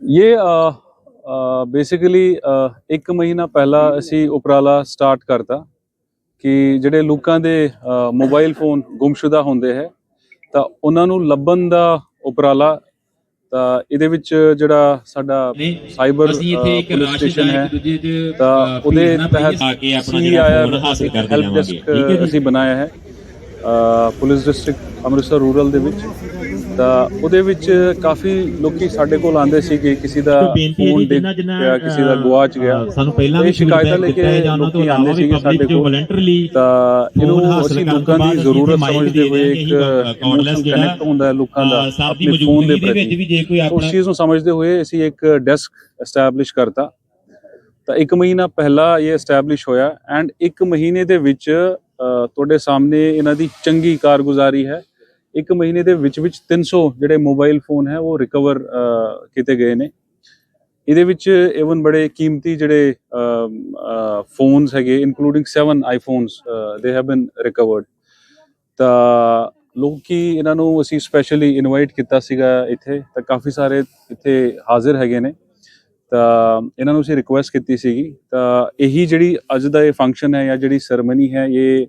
ਇਹ ਬੇਸਿਕਲੀ ਇੱਕ ਮਹੀਨਾ ਪਹਿਲਾਂ ਅਸੀਂ ਉਪਰਾਲਾ ਸਟਾਰਟ ਕਰਤਾ ਕਿ ਜਿਹੜੇ ਲੋਕਾਂ ਦੇ ਮੋਬਾਈਲ ਫੋਨ ਗੁੰਮਸ਼ੁਦਾ ਹੁੰਦੇ ਹੈ ਤਾਂ ਉਹਨਾਂ ਨੂੰ ਲੱਭਣ ਦਾ ਉਪਰਾਲਾ ਤਾਂ ਇਹਦੇ ਵਿੱਚ ਜਿਹੜਾ ਸਾਡਾ ਸਾਈਬਰ ਅਸੀਂ ਇੱਥੇ ਇੱਕ ਪੁਲਿਸ ਸਟੇਸ਼ਨ ਹੈ ਤਾਂ ਉਹਦੇ ਤਹਿਤ ਆ ਕੇ ਆਪਣਾ ਜਿਹੜਾ ਫੋਨ ਹਾਸਲ ਕਰਦੇ ਜਾਵਾਂਗੇ ਠੀਕ ਹੈ ਅਸੀਂ ਬਣਾਇਆ ਹੈ ਪੁਲਿਸ ਡਿਸਟ੍ਰਿਕਟ ਅੰਮ੍ਰਿਤਸਰ ਰੂਰਲ ਦੇ ਵਿੱਚ ਤਾਂ ਉਹਦੇ ਵਿੱਚ ਕਾਫੀ ਲੋਕੀ ਸਾਡੇ ਕੋਲ ਆਉਂਦੇ ਸੀ ਕਿ ਕਿਸੇ ਦਾ ਫੋਨ ਡਿੱਗ ਗਿਆ ਕਿਸੇ ਦਾ ਗਵਾਚ ਗਿਆ ਸਾਨੂੰ ਪਹਿਲਾਂ ਵੀ ਸ਼ਿਕਾਇਤਾਂ ਲੈ ਕੇ ਦਿੱਤਾ ਜਾਂ ਉਹਨਾਂ ਤੋਂ ਲੋਕੀ ਇਲਾਵਾ ਆਉਂਦੇ ਵੀ ਸੀਗੇ ਸਾਡੇ ਪਬਲਿਕ ਜੋ। ਵਲੰਟਰਲੀ ਤਾਂ ਇਹਨੂੰ ਅਸੀਂ ਲੋਕਾਂ ਦੀ ਜ਼ਰੂਰਤ ਸਮਝਦੇ ਹੋਏ ਇੱਕ ਜੀ, ਕਾਰਡਲੈਸ ਇਮੋਸ਼ਨਲ ਜਿਹੜਾ, ਕਨੈਕਟ ਹੁੰਦਾ ਹੈ ਲੋਕਾਂ ਦਾ ਸਾਹਿਬ ਦੀ ਆਪਣੇ ਫੋਨ ਦੇ ਮੌਜੂਦਗੀ ਦੇ ਵਿੱਚ ਪ੍ਰਤੀ। ਵੀ ਜੇ ਕੋਈ ਉਸ ਚੀਜ਼ ਨੂੰ ਸਮਝਦੇ ਹੋਏ ਅਸੀਂ ਇੱਕ ਡੈਸਕ ਐਸਟੈਬਲਿਸ਼ ਕਰਤਾ। ਤਾਂ ਇੱਕ ਮਹੀਨਾ ਪਹਿਲਾਂ ਇਹ ਐਸਟੈਬਲਿਸ਼ ਹੋਇਆ ਐਂਡ ਇੱਕ ਮਹੀਨੇ ਦੇ ਵਿੱਚ ਤੁਹਾਡੇ ਸਾਹਮਣੇ ਇਹਨਾਂ ਦੀ ਚੰਗੀ ਕਾਰਗੁਜ਼ਾਰੀ ਹੈ। ਇੱਕ ਮਹੀਨੇ ਦੇ ਵਿੱਚ ਵਿੱਚ 300 ਜਿਹੜੇ ਮੋਬਾਈਲ ਫੋਨ ਹੈ, ਉਹ ਰਿਕਵਰ ਕੀਤੇ ਗਏ ਨੇ। ਇਹਦੇ ਵਿੱਚ ਇਵਨ ਬੜੇ ਕੀਮਤੀ ਜਿਹੜੇ ਫੋਨਸ ਹੈਗੇ ਇਨਕਲੂਡਿੰਗ 7 ਆਈਫੋਨਸ ਦੇ ਹੈਵ ਬੀਨ ਰਿਕਵਰਡ ਤਾਂ ਲੋਕੀ ਇਹਨਾਂ ਨੂੰ ਅਸੀਂ ਸਪੈਸ਼ਲੀ ਇਨਵਾਈਟ ਕੀਤਾ ਸੀਗਾ ਇੱਥੇ, ਤਾਂ ਕਾਫੀ ਸਾਰੇ ਇੱਥੇ ਹਾਜ਼ਰ ਹੈਗੇ ਨੇ। ਤਾਂ ਇਹਨਾਂ ਨੂੰ ਅਸੀਂ ਰਿਕੁਐਸਟ ਕੀਤੀ ਸੀਗੀ। ਤਾਂ ਇਹੀ ਜਿਹੜੀ ਅੱਜ ਦਾ ਇਹ ਫੰਕਸ਼ਨ ਹੈ ਜਾਂ ਜਿਹੜੀ ਸਰਮਨੀ ਹੈ, ਇਹ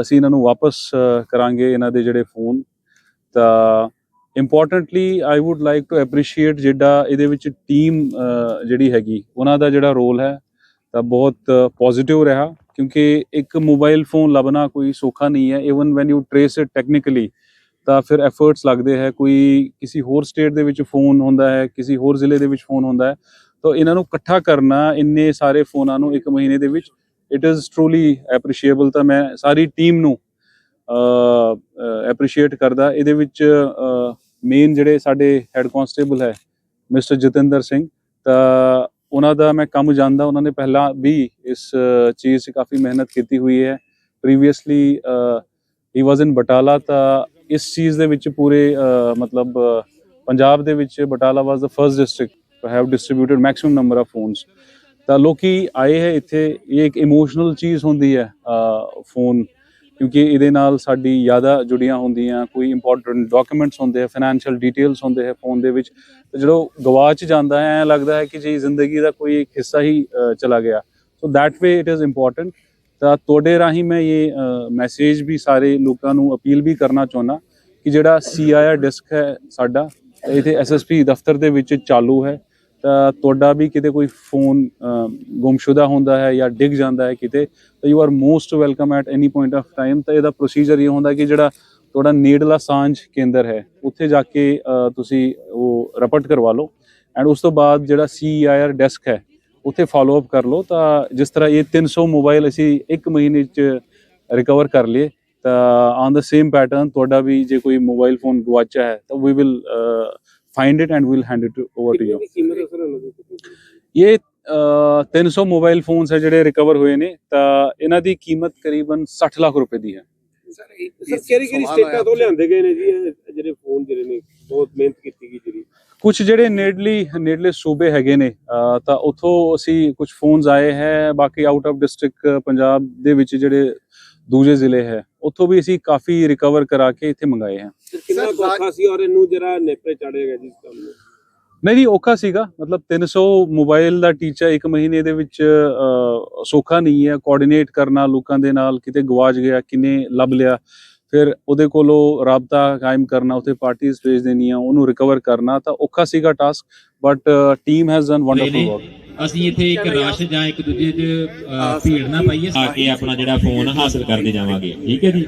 ਅਸੀਂ ਇਹਨਾਂ ਨੂੰ ਵਾਪਸ ਕਰਾਂਗੇ ਇਹਨਾਂ ਦੇ ਜਿਹੜੇ ਫੋਨ। ਤਾਂ importantly I would like to appreciate ਜਿਹੜਾ ਇਹਦੇ ਵਿੱਚ ਟੀਮ ਜਿਹੜੀ ਹੈਗੀ, ਉਹਨਾਂ ਦਾ ਜਿਹੜਾ ਰੋਲ ਹੈ, ਤਾਂ ਬਹੁਤ ਪੋਜ਼ਿਟਿਵ ਰਿਹਾ। ਕਿਉਂਕਿ ਇੱਕ ਮੋਬਾਈਲ ਫੋਨ ਲੱਭਣਾ ਕੋਈ ਸੌਖਾ ਨਹੀਂ ਹੈ। Even when you trace it technically ਤਾਂ ਫਿਰ ਐਫਰਟਸ ਲੱਗਦੇ ਹੈ। ਕੋਈ ਕਿਸੇ ਹੋਰ ਸਟੇਟ ਦੇ ਵਿੱਚ ਫੋਨ ਹੁੰਦਾ ਹੈ, ਕਿਸੇ ਹੋਰ ਜ਼ਿਲ੍ਹੇ ਦੇ ਵਿੱਚ ਫੋਨ ਹੁੰਦਾ ਹੈ, ਤਾਂ ਇਹਨਾਂ ਨੂੰ ਇਕੱਠਾ ਕਰਨਾ, ਇੰਨੇ ਸਾਰੇ ਫੋਨਾਂ ਨੂੰ ਇੱਕ ਮਹੀਨੇ ਦੇ ਵਿੱਚ ਇਟ ਇਜ਼ ਟਰੂਲੀ ਐਪਰੀਸ਼ੀਏਬਲ ਤਾਂ ਮੈਂ ਸਾਰੀ ਟੀਮ ਨੂੰ ਐਪਰੀਸ਼ੀਏਟ ਕਰਦਾ। ਇਹਦੇ ਵਿੱਚ ਮੇਨ ਜਿਹੜੇ ਸਾਡੇ ਹੈੱਡ ਕਾਂਸਟੇਬਲ ਹੈ ਮਿਸਟਰ ਜਤਿੰਦਰ ਸਿੰਘ, ਤਾਂ ਉਹਨਾਂ ਦਾ ਮੈਂ ਕੰਮ ਜਾਣਦਾ। ਉਹਨਾਂ ਨੇ ਪਹਿਲਾਂ ਵੀ ਇਸ ਚੀਜ਼ 'ਚ ਕਾਫੀ ਮਿਹਨਤ ਕੀਤੀ ਹੋਈ ਹੈ। ਪ੍ਰੀਵੀਅਸਲੀ ਹੀ ਵਾਸ ਇਨ ਬਟਾਲਾ ਤਾਂ ਇਸ ਚੀਜ਼ ਦੇ ਵਿੱਚ ਪੂਰੇ ਮਤਲਬ ਪੰਜਾਬ ਦੇ ਵਿੱਚ Batala was the first district to have distributed maximum number of phones ਤਾਂ ਲੋਕੀ ਆਏ ਹੈ ਇੱਥੇ, ਇਹ ਇੱਕ ਇਮੋਸ਼ਨਲ ਚੀਜ਼ ਹੁੰਦੀ ਹੈ ਫੋਨ ਕਿਉਂਕਿ ਇਹਦੇ ਨਾਲ ਸਾਡੀ ਯਾਦਾਂ ਜੁੜੀਆਂ ਹੁੰਦੀਆਂ, ਕੋਈ ਇੰਪੋਰਟੈਂਟ ਡਾਕੂਮੈਂਟਸ ਹੁੰਦੇ ਆ ਫਾਈਨੈਂਸ਼ੀਅਲ ਡੀਟੇਲਸ ਹੁੰਦੇ ਹੈ ਫੋਨ ਦੇ ਵਿੱਚ, ਤੇ ਜਦੋਂ ਗਵਾਚ ਜਾਂਦਾ ਹੈ, ਐ ਲੱਗਦਾ ਹੈ ਕਿ ਜੀ ਜ਼ਿੰਦਗੀ ਦਾ ਕੋਈ ਇੱਕ ਹਿੱਸਾ ਹੀ ਚਲਾ ਗਿਆ। So that way it is important ਤਾਂ ਤੁਹਾਡੇ ਰਾਹੀਂ ਮੈਂ ਇਹ ਮੈਸੇਜ ਵੀ ਸਾਰੇ ਲੋਕਾਂ ਨੂੰ ਅਪੀਲ ਵੀ ਕਰਨਾ ਚਾਹੁੰਦਾ ਕਿ ਜਿਹੜਾ ਸੀਆਈਆਰ ਡਿਸਕ ਹੈ ਸਾਡਾ, ਤਾਂ ਇੱਥੇ ਐਸਐਸਪੀ ਦਫ਼ਤਰ ਦੇ ਵਿੱਚ ਚਾਲੂ ਹੈ। ਤਾਂ ਤੁਹਾਡਾ ਵੀ ਕਿਤੇ ਕੋਈ ਫੋਨ ਗੁੰਮਸ਼ੁਦਾ ਹੁੰਦਾ ਹੈ ਜਾਂ ਡਿੱਗ ਜਾਂਦਾ ਹੈ ਕਿਤੇ, ਤਾਂ you are most welcome at any point of time ਤਾਂ ਇਹਦਾ ਪ੍ਰੋਸੀਜਰ ਇਹ ਹੁੰਦਾ ਕਿ ਜਿਹੜਾ ਤੁਹਾਡਾ ਨੇੜਲਾ ਸਾਂਝ ਕੇਂਦਰ ਹੈ, ਉੱਥੇ ਜਾ ਕੇ ਤੁਸੀਂ ਉਹ ਰਪਟ ਕਰਵਾ ਲਓ ਐਂਡ ਉਸ ਤੋਂ ਬਾਅਦ ਜਿਹੜਾ ਸੀਆਈਆਰ ਡੈਸਕ ਹੈ, ਉੱਥੇ ਫਾਲੋ ਅਪ ਕਰ ਲਓ, ਤਾਂ ਜਿਸ ਤਰ੍ਹਾਂ ਇਹ 300 ਮੋਬਾਈਲ ਅਸੀਂ ਇੱਕ ਮਹੀਨੇ ਚ ਰਿਕਵਰ ਕਰ ਲਏ ਤਾਂ ਔਨ ਦਾ ਸੇਮ ਪੈਟਰਨ ਤੁਹਾਡਾ ਵੀ ਜੇ ਕੋਈ ਮੋਬਾਈਲ ਫੋਨ ਗਵਾਚਾ ਹੈ, ਤਾਂ we will find it and will hand it over to you ਕੀਮਤ ਅਸਰ ਉਹਨਾਂ ਦੀ ਇਹ ਅ, 300 ਮੋਬਾਈਲ ਫੋਨਸ ਹੈ ਜਿਹੜੇ ਰਿਕਵਰ ਹੋਏ ਨੇ ਤਾਂ ਇਹਨਾਂ ਦੀ ਕੀਮਤ ਕਰੀਬਨ 60 ਲੱਖ ਰੁਪਏ ਦੀ ਹੈ। ਸਰ ਕਿਹੜੀ ਕਿਹੜੀ ਸਟੇਟਾਂ ਤੋਂ ਲਿਆਂਦੇ ਗਏ ਨੇ ਜੀ ਇਹ ਜਿਹੜੇ ਫੋਨ ਜਿਹੜੇ ਨੇ ਬਹੁਤ ਮਿਹਨਤ ਕੀਤੀ ਗਈ ਜਿਹੜੀ। ਕੁਝ ਜਿਹੜੇ ਨੇੜਲੀ ਨੇੜਲੇ ਸੂਬੇ ਹੈਗੇ ਨੇ ਤਾਂ ਉੱਥੋਂ ਅਸੀਂ ਕੁਝ ਫੋਨਸ ਆਏ ਹੈ ਬਾਕੀ ਆਊਟ ਆਫ ਡਿਸਟ੍ਰਿਕਟ ਪੰਜਾਬ ਦੇ ਵਿੱਚ ਜਿਹੜੇ ਦੂਜੇ ਜ਼ਿਲ੍ਹੇ ਹੈ। ਉੱਥੋਂ ਵੀ ਅਸੀਂ ਕਾਫੀ ਰਿਕਵਰ ਕਰਾ ਕੇ ਇੱਥੇ ਮੰਗਾਏ ਹੈ ਸਰ ਕਿੰਨਾ ਔਖਾ ਸੀ ਔਰ ਇਹਨੂੰ ਜਰਾ ਨੇਪਰੇ ਚਾੜਿਆ ਗਿਆ ਜੀ ਇਸ ਕੰਮ ਨੂੰ? ਨਹੀਂ ਨਹੀਂ ਔਖਾ ਸੀਗਾ। ਮਤਲਬ 300 ਮੋਬਾਈਲ ਦਾ ਟੀਚਾ ਇੱਕ ਮਹੀਨੇ ਦੇ ਵਿੱਚ ਅ, ਸੌਖਾ ਨਹੀਂ ਹੈ। ਕੋਆਰਡੀਨੇਟ ਕਰਨਾ ਲੋਕਾਂ ਦੇ ਨਾਲ ਕਿਤੇ ਗਵਾਚ ਗਿਆ ਕਿਨੇ ਲੱਭ ਲਿਆ। ਫਿਰ ਉਹਦੇ ਕੋਲੋਂ ਰਾਬਤਾ ਕਾਇਮ ਕਰਨਾ ਉੱਥੇ ਪਾਰਟੀਆਂ ਭੇਜ ਦੇਣੀਆਂ ਉਹਨੂੰ ਰਿਕਵਰ ਕਰਨਾ ਤਾਂ ਔਖਾ ਸੀਗਾ task but team has done wonderful work ਅਸੀਂ ਇੱਥੇ ਇੱਕ ਰਾਸ਼ ਜਾਂ ਇੱਕ ਦੂਜੇ ਚ ਅ, ਭੀੜ ਨਾ ਪਾਈਏ ਆ ਕੇ ਆਪਣਾ ਜਿਹੜਾ ਫੋਨ ਹਾਸਲ ਕਰਦੇ ਜਾਵਾਂਗੇ। ਠੀਕ ਹੈ ਜੀ?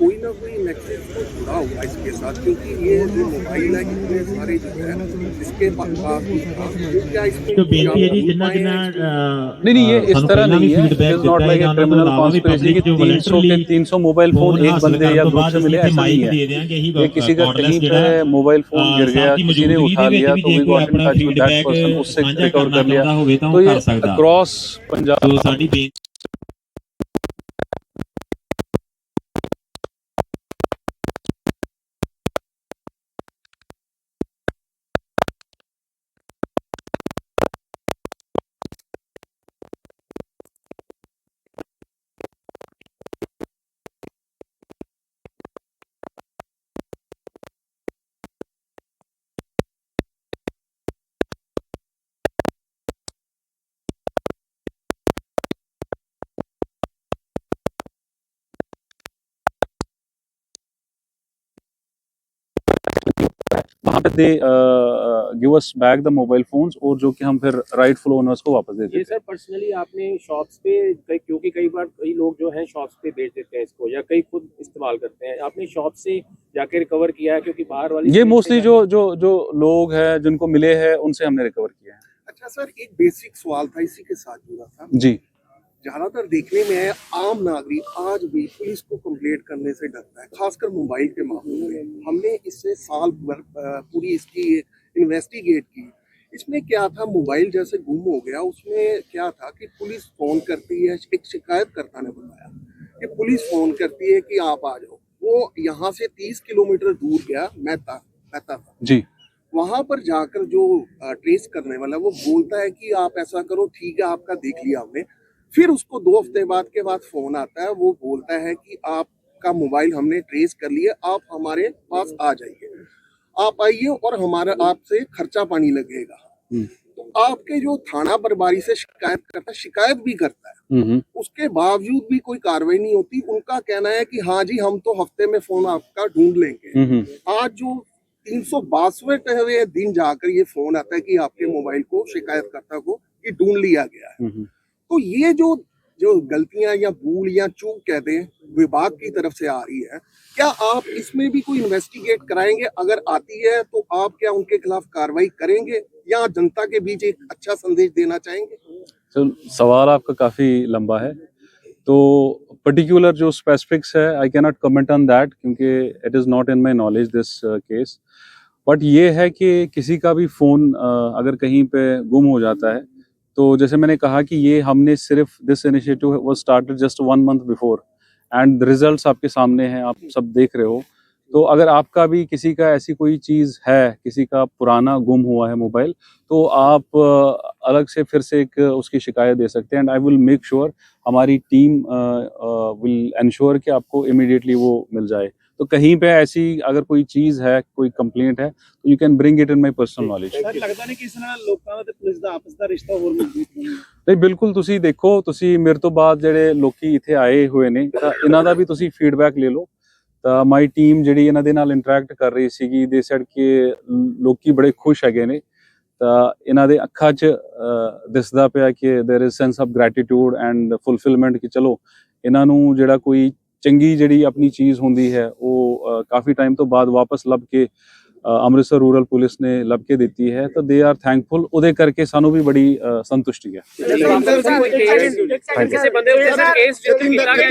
कोई ना कोई नेक्सेस को तो जुड़ा हुआ इसके साथ क्योंकि ये जो मोबाइल है इतने सारे जो है इसके तो नहीं नहीं ये इस तरह नहीं है। It's not like a criminal conspiracy कि 300 के 300 मोबाइल फ़ोन एक बंदे या दो से मिले ऐसा नहीं है। ये किसी का कहीं पे मोबाइल फ़ोन गिर गया किसी ने उठा लिया तो we got in touch with person उससे रिकवर कर लिया। तो ये अक्रॉस पंजाब जहाँ पे they give us back the mobile phones और जो कि हम फिर राइटफुल ओनर्स को वापस दे देते हैं। सर पर्सनली आपने शॉप्स पे कई क्योंकि कई बार कई लोग जो हैं शॉप्स पे बेच देते हैं इसको या कई खुद इस्तेमाल करते हैं। आपने शॉप से जाके रिकवर किया है क्योंकि बाहर वाली ये मोस्टली जो जो जो लोग हैं जिनको मिले हैं उनसे हमने रिकवर किया है। अच्छा सर एक बेसिक सवाल था इसी के साथ जुड़ा था। जी। ज़्यादातर देखने में है आम नागरिक आज भी पुलिस को कंप्लेंट करने से डरता है खासकर मोबाइल के मामले में। हमने इससे साल भर पूरी इसकी इन्वेस्टिगेट की। इसमें क्या था मोबाइल जैसे गुम हो गया। उसमें क्या था कि पुलिस फ़ोन करती है एक शिकायतकर्ता ने बताया कि पुलिस फ़ोन करती है कि आप आ जाओ। वो यहाँ से तीस किलोमीटर दूर गया मेहता मेहता था। जी। वहाँ पर जाकर जो ट्रेस करने वाला वो बोलता है कि आप ऐसा करो ठीक है आपका देख लिया हमने। फिर उसको दो हफ़्ते बाद के बाद फ़ोन आता है वो बोलता है कि आपका मोबाइल हमने ट्रेस कर लिया आप हमारे पास आ जाइए। आप आइए और हमारा आपसे खर्चा पानी लगेगा। हम्म। तो आपके जो थाना प्रभारी से शिकायत करता है शिकायत भी करता है। हम्म हम्म, उसके बावजूद भी कोई कार्रवाई नहीं होती। उनका कहना है कि हाँ जी हम तो हफ़्ते में फ़ोन आपका ढूंढ लेंगे। आज जो तीन सौ बासवें दिन जाकर ये फ़ोन आता है कि आपके मोबाइल को शिकायतकर्ता को कि ढूंढ लिया गया है। तो ये जो जो गलतियाँ या भूल या चूक कहते हैं, विभाग की तरफ़ से आ रही है, क्या आप इसमें भी कोई इन्वेस्टिगेट कराएँगे? अगर आती है तो आप क्या उनके खिलाफ कार्रवाई करेंगे? या जनता के बीच एक अच्छा संदेश देना चाहेंगे? तो सवाल आपका काफ़ी लंबा है। तो पर्टिकुलर जो स्पेसिफिक्स है I can not comment on that क्योंकि it is not in my knowledge this case but ये है कि किसी का भी फ़ोन अगर कहीं पे गुम हो जाता है तो जैसे मैंने कहा कि ये हमने सिर्फ़ this initiative was started just one month before and results आपके सामने हैं, आप सब देख रहे हो। तो अगर आपका भी किसी का ऐसी कोई चीज़ है, किसी का पुराना गुम हुआ है मोबाइल तो आप अलग से फिर से एक उसकी शिकायत दे सकते हैं and I will make sure हमारी टीम विल इंश्योर कि आपको इमिडिएटली वो मिल जाए। तो कहीं पे ऐसी अगर कोई चीज़ है कोई कंप्लेंट है तो you can bring it in my personal knowledge sir ਲੱਗਦਾ ਨਹੀਂ ਕਿ ਇਸ ਨਾਲ ਲੋਕਾਂ ਦਾ ਤੇ ਪੁਲਿਸ ਦਾ ਆਪਸ ਦਾ ਰਿਸ਼ਤਾ ਹੋਰ ਮਜ਼ਬੂਤ ਹੋਣਾ ਨਹੀਂ ਬਿਲਕੁਲ ਤੁਸੀਂ ਦੇਖੋ ਤੁਸੀਂ ਮੇਰੇ ਤੋਂ ਬਾਅਦ ਜਿਹੜੇ ਲੋਕੀ ਇੱਥੇ ਆਏ ਹੋਏ ਨੇ ਤਾਂ ਇਹਨਾਂ ਦਾ ਵੀ ਤੁਸੀਂ ਫੀਡਬੈਕ ਲੈ ਲਓ ਤਾਂ ਮਾਈ ਟੀਮ ਜਿਹੜੀ ਇਹਨਾਂ ਦੇ ਨਾਲ ਇੰਟਰੈਕਟ ਕਰ ਰਹੀ ਸੀਗੀ ਦੇ ਸੈਡ ਕਿ ਲੋਕੀ ਬੜੇ ਖੁਸ਼ ਹੈਗੇ ਨੇ ਤਾਂ ਇਹਨਾਂ ਦੇ ਅੱਖਾਂ 'ਚ ਅਹ, ਦਿਸਦਾ ਪਿਆ ਕਿ there is sense of gratitude and fulfilment ਕਿ ਚਲੋ ਇਹਨਾਂ ਨੂੰ ਜਿਹੜਾ ਕੋਈ ਚੰਗੀ ਜਿਹੜੀ ਆਪਣੀ ਚੀਜ਼ ਹੁੰਦੀ ਹੈ ਉਹ ਕਾਫੀ ਟਾਈਮ ਤੋਂ ਬਾਅਦ ਵਾਪਸ ਲੱਭ ਕੇ ਅੰਮ੍ਰਿਤਸਰ ਰੂਰਲ ਪੁਲਿਸ ਨੇ ਲੱਭ ਕੇ ਦਿੱਤੀ ਹੈ ਤਾਂ ਦੇ ਆਰ ਥੈਂਕਫੁਲ ਉਹਦੇ ਕਰਕੇ ਸਾਨੂੰ ਵੀ ਬੜੀ ਸੰਤੁਸ਼ਟੀ ਹੈ ਕਿਸੇ ਬੰਦੇ ਉੱਤੇ ਕੇਸ ਰਜਿਸਟਰ ਕੀਤਾ ਗਿਆ